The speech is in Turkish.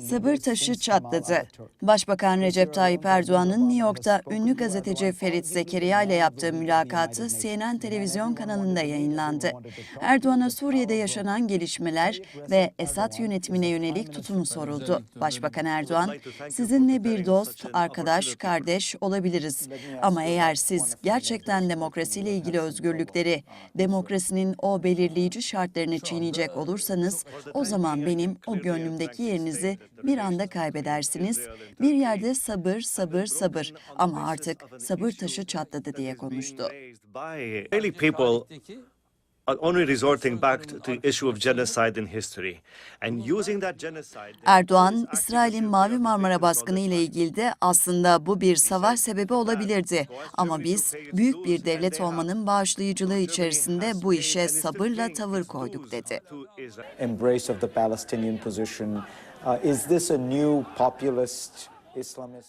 Sabır taşı çatladı. Başbakan Recep Tayyip Erdoğan'ın New York'ta ünlü gazeteci Ferit Zekeriya ile yaptığı mülakatı CNN televizyon kanalında yayınlandı. Erdoğan'a Suriye'de yaşanan gelişmeler ve Esad yönetimine yönelik tutumu soruldu. Başbakan Erdoğan, sizinle bir dost, arkadaş, kardeş olabiliriz. Ama eğer siz gerçekten demokrasiyle ilgili özgürlükleri, demokrasinin o belirleyici şartlarını çiğneyecek olursanız, o zaman benim o gönlümdeki yerinizi bir anda kaybedersiniz. Bir yerde sabır, sabır, sabır. ama artık sabır taşı çatladı diye konuştu. Only resorting back to the issue of genocide in history and using that genocide. Erdoğan, İsrail'in Mavi Marmara baskını ile ilgili de aslında bu bir savaş sebebi olabilirdi. Ama biz büyük bir devlet olmanın bağışlayıcılığı içerisinde bu işe sabırla tavır koyduk dedi. Embrace of the Palestinian position. Uh, is this a new populist Islamist?